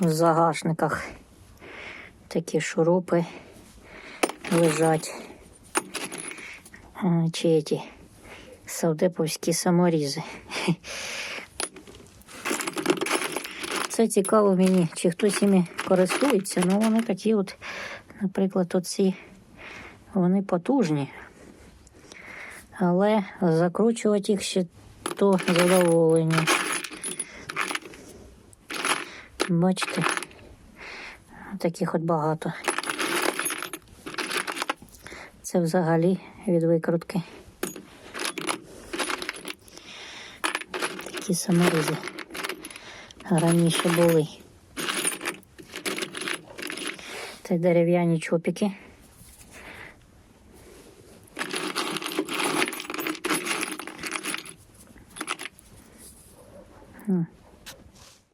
в загашниках такі шурупи лежать. А, Чи ті савдеповські саморізи. Це цікаво мені, чи хтось іми користується. Ну, вони такі от, наприклад, оці, вони потужні. Але закручувати їх ще то задоволення. Бачите, таких от багато. Це взагалі від викрутки. Такі саморізи раніше були. Це дерев'яні чопіки. Mm.